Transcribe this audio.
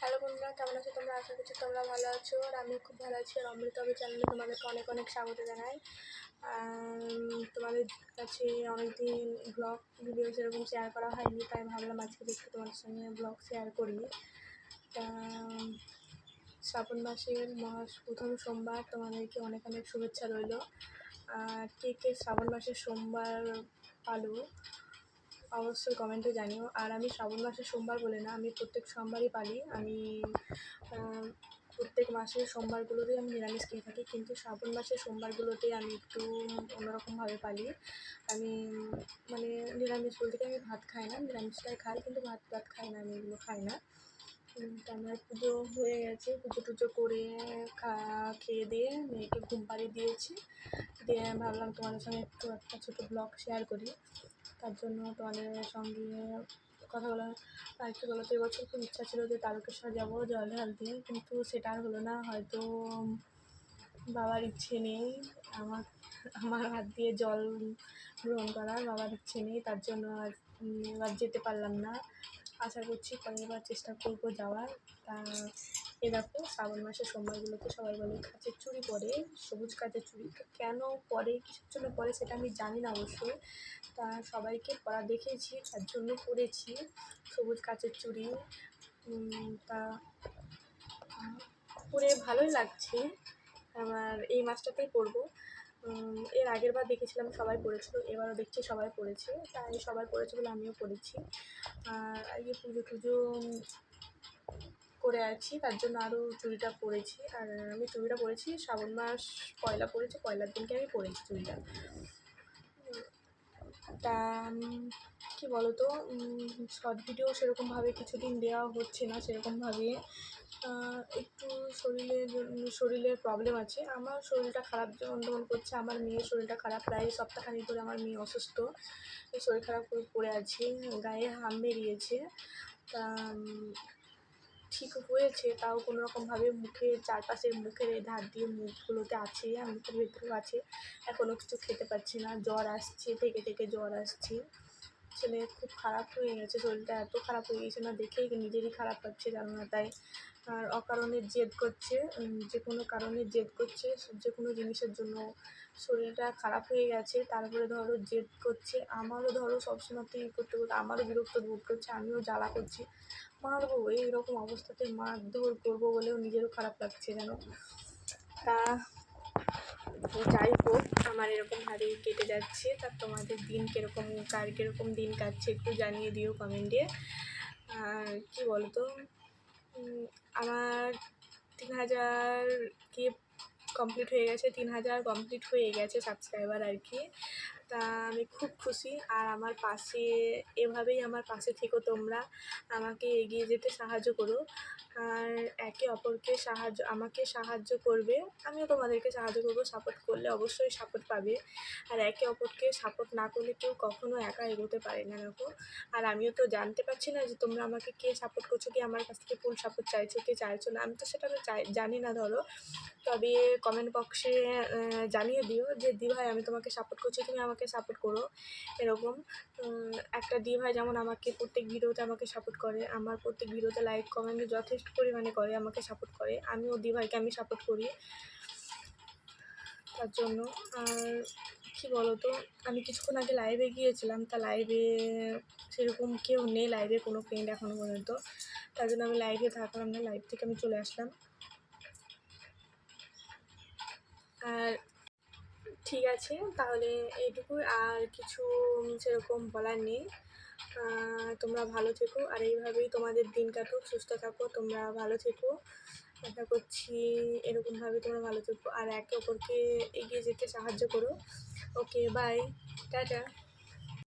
Hello বন্ধুরা, কেমন আছো তোমরা? আশা করছি তোমরা ভালো আছো আর আমি খুব ভালো আছি। আর অমৃত হবে চ্যানেলে তোমাদেরকে অনেক অনেক স্বাগত জানাই। তোমাদের কাছে অনেকদিন ব্লগ ভিডিও সেরকম শেয়ার করা হয়নি, তাই ভাবলাম আজকে একটু তোমাদের সঙ্গে ব্লগ শেয়ার করি। তা, শ্রাবণ মাসের মাস প্রথম সোমবার তোমাদেরকে অনেক অনেক শুভেচ্ছা রইল। আর কে কে শ্রাবণ মাসের সোমবার পালো অবশ্যই কমেন্টে জানিও। আর আমি শ্রাবণ মাসে সোমবার বলে না, আমি প্রত্যেক সোমবারই পালি। আমি প্রত্যেক মাসের সোমবারগুলোতেই আমি নিরামিষ খেয়ে থাকি, কিন্তু শ্রাবণ মাসের সোমবারগুলোতে আমি একটু অন্যরকমভাবে পালি। আমি মানে নিরামিষ বলতে আমি ভাত খাই না, নিরামিষটাই খাই, কিন্তু ভাত ভাত খাই না, আমি এগুলো খাই না। আমার পুজো হয়ে গেছে, পুজো টুজো করে খেয়ে দিয়ে মেয়েকে ঘুম পাড়িয়ে দিয়েছি। দিয়ে ভাবলাম তোমাদের সঙ্গে একটু একটা ছোটো ব্লগ শেয়ার করি। তার জন্য তোমাদের সঙ্গে কথা বলা আর কি বলতো এবছর খুব ইচ্ছা ছিল যে তারকেশ্বর যাব জল ঢালতে কিন্তু সেটা আর হলো না। হয়তো বাবার ইচ্ছে নেই, আমার আমার হাত দিয়ে জল গ্রহণ করার বাবার ইচ্ছে নেই, তার জন্য আর এবার যেতে পারলাম না। আশা করছি পরেরবার চেষ্টা করব যাওয়ার। তা এ দেখো শ্রাবণ মাসের সোমবারগুলোতে সবাই বলে কাঁচের চুড়ি পরে, সবুজ কাচের চুড়ি কেন পরে, কিসের জন্য পরে সেটা আমি জানি না অবশ্যই তা সবাইকে পরা দেখেছি, তার জন্য পরেছি সবুজ কাচের চুড়ি তা পরে ভালোই লাগছে। আমার এই মাসটাতেই পরবো এর আগের বার দেখেছিলাম সবাই পরেছিল এবারও দেখছি সবাই পরেছে তাই সবাই পরেছে বলে আমিও পরেছি আর আজকে পুজো টুজো করে আছি, তার জন্য আরও চুড়িটা পরেছি। আর আমি চুড়িটা পরেছি, শ্রাবণ মাস পয়লা পরেছি পয়লার দিনকে আমি পরেছি চুড়িটা। তা কী বলো তো শর্ট ভিডিও সেরকমভাবে কিছুদিন দেওয়া হচ্ছে না, সেরকমভাবে একটু শরীরের শরীরের প্রবলেম আছে। আমার শরীরটা খারাপ যেমন করছে, আমার মেয়ের শরীরটা খারাপ, প্রায় সপ্তাহখানিক ধরে আমার মেয়ে অসুস্থ। শরীর খারাপ করে পড়ে আছে, গায়ে হাম বেরিয়েছে। তা ঠিক হয়েছে, তাও কোনো রকমভাবে মুখে চারপাশের মুখের এই ধার দিয়ে মুখগুলোতে আছে আর মুখের ভেতরেও আছে। এখনও কিছু খেতে পারছি না, জ্বর আসছে, থেকে থেকে জ্বর আসছে। ছেলে খুব খারাপ হয়ে গেছে, শরীরটা এত খারাপ হয়ে গেছে না, দেখেই নিজেরই খারাপ লাগছে, জানো না তাই। আর অকারণে জেদ করছে যে কোনো কারণে জেদ করছে, যে কোনো জিনিসের জন্য শরীরটা খারাপ হয়ে গেছে, তারপরে ধরো জেদ করছে, আমারও ধরো সবসময়তে ই করতে করতে আমারও বিরক্ত বোধ করছে, আমিও জ্বালা করছি। মারবো এইরকম অবস্থাতে মারধর করব বলেও নিজেরও খারাপ লাগছে যেন। তা যাই হোক, আমার এরকমভাবেই কেটে যাচ্ছে। তা তোমাদের দিন কীরকম, কার কীরকম দিন কাটছে একটু জানিয়ে দিও কমেন্টে আর কী বলতো? আমার তিন হাজার কি কমপ্লিট হয়ে গেছে? তিন হাজার কমপ্লিট হয়ে গেছে সাবস্ক্রাইবার আর কি। তা আমি খুব খুশি। আর আমার পাশে, এভাবেই আমার পাশে থেকো তোমরা। আমাকে এগিয়ে যেতে সাহায্য করো। আর একে অপরকে সাহায্য, আমাকে সাহায্য করবে। আমিও তোমাদেরকে সাহায্য করব। সাপোর্ট করলে অবশ্যই সাপোর্ট পাবে। আর একে অপরকে সাপোর্ট না করলে কেউ কখনো একা এগোতে পারে না, দেখো। আর আমিও তো জানতে পারছি না যে তোমরা আমাকে কে সাপোর্ট করছ, কি আমার কাছ থেকে ফুল সাপোর্ট চাইছো, কে চাইছো না। আমি তো সেটা তো চাই, জানি না, ধরো। তবে কমেন্ট বক্সে জানিয়ে দিও যে দি ভাই আমি তোমাকে সাপোর্ট করছি। তুমি আমাকে সাপোর্ট করো। এরকম একটা দি ভাই যেমন আমাকে প্রত্যেক ভিডিওতে আমাকে সাপোর্ট করে, আমার প্রত্যেক ভিডিওতে লাইক কমেন্ট যথেষ্ট পরিমাণে করে, আমাকে সাপোর্ট করে। আমিও দি ভাইকে আমি সাপোর্ট করি। তার জন্য, আর কী বলতো, আমি কিছুক্ষণ আগে লাইভে গিয়েছিলাম, তা লাইভে সেরকম কেউ নেই লাইভে কোনো ফ্রেন্ড এখনও পর্যন্ত। তার জন্য আমি লাইভে থাকলাম না লাইভ থেকে আমি চলে আসলাম। আর ঠিক আছে, তাহলে এইটুকু আর কিছু সেরকম বলার নেই। তোমরা ভালো থেকো। আর এইভাবেই তোমাদের দিন কাটুক, সুস্থ থাকো, তোমরা ভালো থেকো। আশা করছি এরকমভাবে তোমরা ভালো থেকো। আর একে অপরকে এগিয়ে যেতে সাহায্য করো। Okay bye tata.